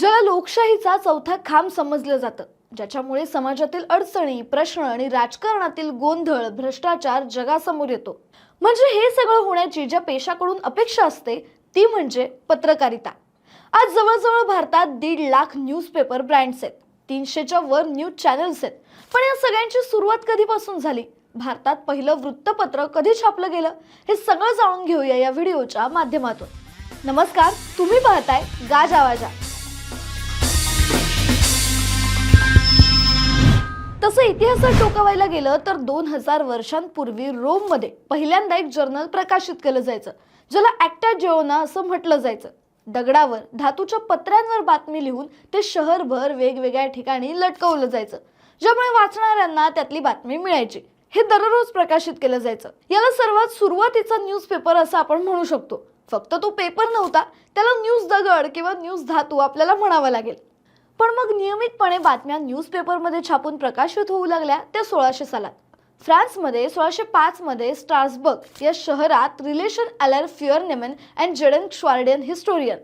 ज्याला लोकशाहीचा चौथा खांब समजलं जातं ज्याच्यामुळे समाजातील अडचणी प्रश्न आणि राजकारणातील गोंधळ भ्रष्टाचार जगासमोर येतो. म्हणजे हे सगळं होण्याची ज्या पेशाकडून अपेक्षा असते ती म्हणजे पत्रकारिता. आज जवळजवळ भारतात दीड लाख न्यूजपेपर ब्रँड्स आहेत तीनशेच्या वर न्यूज चॅनल्स आहेत. पण या सगळ्यांची सुरुवात कधीपासून झाली? भारतात पहिलं वृत्तपत्र कधी छापलं गेलं? हे सगळं जाणून घेऊया या व्हिडिओच्या माध्यमातून. नमस्कार तुम्ही पाहताय गाजावाजा तसं इतिहासात टोकावायला गेलं तर दोन हजार वर्षांपूर्वी रोममध्ये पहिल्यांदा एक जर्नल प्रकाशित केलं जायचं ज्याला ॲक्टा जेओना असं म्हटलं जायचं. दगडावर धातूच्या पत्र्यांवर बातमी लिहून ते शहरभर वेगवेगळ्या ठिकाणी लटकवलं जायचं ज्यामुळे वाचणाऱ्यांना त्यातली बातमी मिळायची. हे दररोज प्रकाशित केलं जायचं. याला सर्वात सुरुवातीचा न्यूजपेपर असं आपण म्हणू शकतो. फक्त तो पेपर नव्हता त्याला न्यूज दगड किंवा न्यूज धातू आपल्याला म्हणावा लागेल. पण मग नियमितपणे बातम्या न्यूजपेपरमध्ये छापून प्रकाशित होऊ लागल्या त्या सोळाशे सालात. फ्रान्समध्ये सोळाशे पाचमध्ये स्ट्रासबर्ग या शहरात रिलेशन अलर फिअरनेमन अँड जेडन श्वार्डियन हिस्टोरियन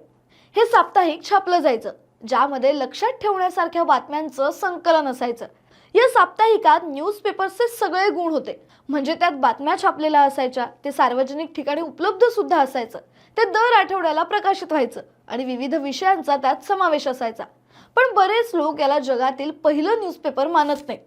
हे साप्ताहिक छापलं जायचं ज्यामध्ये लक्षात ठेवण्यासारख्या बातम्यांचं संकलन असायचं. या साप्ताहिकात न्यूजपेपरचे सगळे गुण होते. म्हणजे त्यात बातम्या छापलेल्या असायच्या ते सार्वजनिक ठिकाणी उपलब्ध सुद्धा असायचं ते दर आठवड्याला प्रकाशित व्हायचं आणि विविध विषयांचा त्यात समावेश असायचा. पण बरेच लोक याला जगातील पहिलं न्यूजपेपर मानत नाहीत.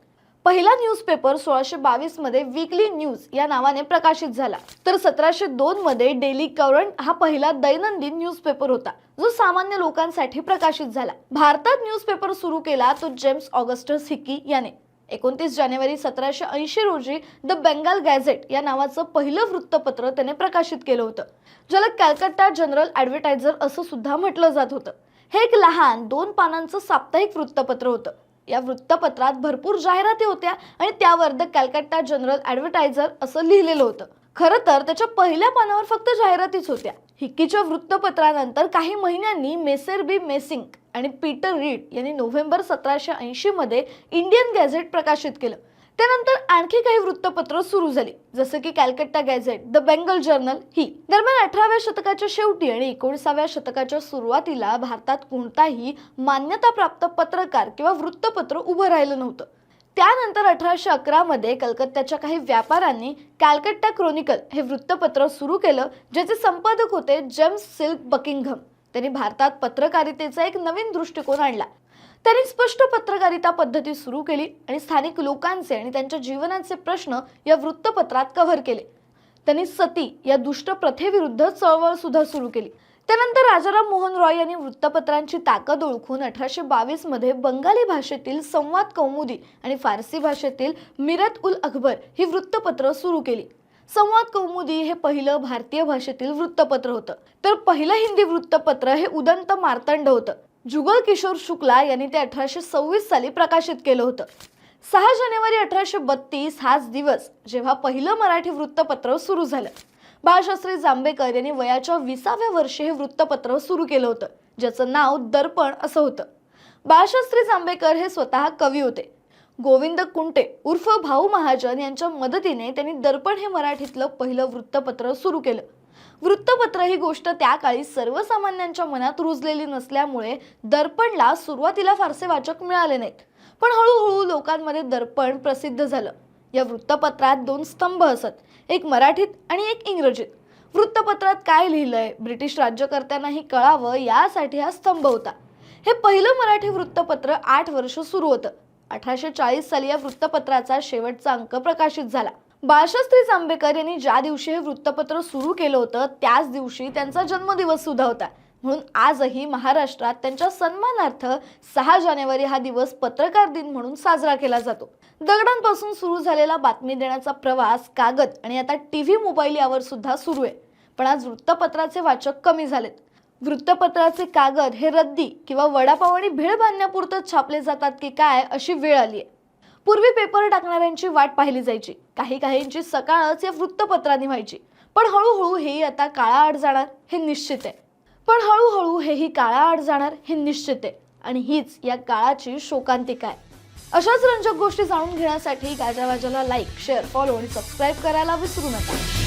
पहिला न्यूजपेपर सोळाशे बावीसमध्ये वीकली न्यूज या नावाने प्रकाशित झाला. तर सतराशे दोन मध्ये डेली करंट हा पहिला दैनंदिन न्यूजपेपर होता जो सामान्य लोकांसाठी प्रकाशित झाला. भारतात न्यूजपेपर सुरू केला तो जेम्स ऑगस्टस हिकी याने. एकोणतीस जानेवारी सतराशे ऐंशी रोजी द बेंगाल गॅझेट या नावाचं पहिलं वृत्तपत्र त्याने प्रकाशित केलं होतं ज्याला कॅलकट्टा जनरल ॲडव्हर्टायझर असं सुद्धा म्हटलं जात होतं. हे एक लहान दोन पानांचं साप्ताहिक वृत्तपत्र होतं. या वृत्तपत्रात भरपूर जाहिराती होत्या आणि त्यावर द कॅलकट्टा जनरल ॲडव्हर्टायझर असं लिहिलेलं होतं. खरं तर त्याच्या पहिल्या पानावर फक्त जाहिरातीच होत्या. हिक्कीच्या वृत्तपत्रानंतर काही महिन्यांनी मेसेर बी मेसिंग आणि पीटर रीड यांनी नोव्हेंबर सतराशे ऐंशीमध्ये इंडियन गॅझेट प्रकाशित केलं. त्यानंतर आणखी काही वृत्तपत्र सुरू झाली. जसं की Calcutta gazette the Bengal journal ही. दरम्यान अठराव्या शतकाच्या शेवटी आणि एकोणीसाव्या शतकाच्या सुरुवातीला भारतात कोणताही मान्यताप्राप्त पत्रकार किंवा वृत्तपत्र उभं राहिलं नव्हतं. त्यानंतर अठराशे अकरामध्ये कलकत्त्याच्या काही व्यापाऱ्यांनी कॅलकट्टा क्रोनिकल हे वृत्तपत्र सुरू केलं ज्याचे संपादक होते जेम्स सिल्क बकिंगहम त्यांनी भारतात पत्रकारितेचा एक नवीन दृष्टिकोन आणला. त्यांनी स्पष्ट पत्रकारिता पद्धती सुरू केली आणि स्थानिक लोकांचे आणि त्यांच्या जीवनाचे प्रश्न या वृत्तपत्रात कव्हर केले. त्यांनी सती या दुष्ट प्रथेविरुद्ध चळवळ सुद्धा सुरू केली. त्यानंतर राजाराम मोहन रॉय यांनी वृत्तपत्रांची ताकद ओळखून अठराशे बावीसमध्ये बंगाली भाषेतील संवाद कौमुदी आणि फारसी भाषेतील मिरत उल अकबर ही वृत्तपत्र सुरू केली. संवाद कौमुदी हे पहिलं भारतीय भाषेतील वृत्तपत्र होतं. तर पहिलं हिंदी वृत्तपत्र हे उदंत मार्तंड होतं. जुगल किशोर शुक्ला यांनी ते अठराशे सव्वीस साली प्रकाशित केलं होतं. सहा जानेवारी अठराशे बत्तीस हाच दिवस जेव्हा पहिलं मराठी वृत्तपत्र सुरू झालं. बाळशास्त्री जांभेकर यांनी वयाच्या विसाव्या वर्षी हे वृत्तपत्र सुरू केलं होतं ज्याचं नाव दर्पण असं होतं. बाळशास्त्री जांभेकर हे स्वतः कवी होते. गोविंद कुंटे उर्फ भाऊ महाजन यांच्या मदतीने त्यांनी दर्पण हे मराठीतलं पहिलं वृत्तपत्र सुरू केलं. वृत्तपत्र ही गोष्ट त्या काळी सर्वसामान्यांच्या मनात रुजलेली नसल्यामुळे दर्पणला सुरुवातीला फारसे वाचक मिळाले नाहीत. पण हळूहळू लोकांमध्ये दर्पण प्रसिद्ध झालं. या वृत्तपत्रात दोन स्तंभ असत एक मराठीत आणि एक इंग्रजीत. वृत्तपत्रात काय लिहिलंय ब्रिटिश राज्यकर्त्यांनाही कळावं यासाठी हा स्तंभ होता. हे पहिलं मराठी वृत्तपत्र आठ वर्ष सुरू होतं. अठराशे चाळीस साली या वृत्तपत्राचा शेवटचा अंक प्रकाशित झाला. बाळशास्त्री जांभेकर यांनी ज्या दिवशी हे वृत्तपत्र सुरू केलं होतं त्याच दिवशी त्यांचा जन्मदिवस सुद्धा होता. म्हणून आजही महाराष्ट्रात त्यांच्या सन्मानार्थ सहा जानेवारी हा दिवस पत्रकार दिन म्हणून साजरा केला जातो. दगडांपासून सुरू झालेला बातमी देण्याचा प्रवास कागद आणि आता टीव्ही मोबाईल यावर सुद्धा सुरू आहे. पण आज वृत्तपत्राचे वाचक कमी झालेत. वृत्तपत्राचे कागद हे रद्दी किंवा वडापाव आणि भेळ बांधण्यापुरतच छापले जातात की काय अशी वेळ आली आहे पूर्वी पेपर टाकणाऱ्यांची वाट पाहिली जायची. काही काहींची सकाळच या वृत्तपत्रांनी व्हायची. पण हळूहळू हेही आता काळाआड जाणार हे निश्चित आहे. पण हळूहळू हेही काळाआड जाणार हे निश्चित आहे. आणि हीच या काळाची शोकांतिका आहे. अशाच रंजक गोष्टी जाणून घेण्यासाठी गाजावाजाला लाईक शेअर फॉलो आणि सबस्क्राईब करायला विसरू नका.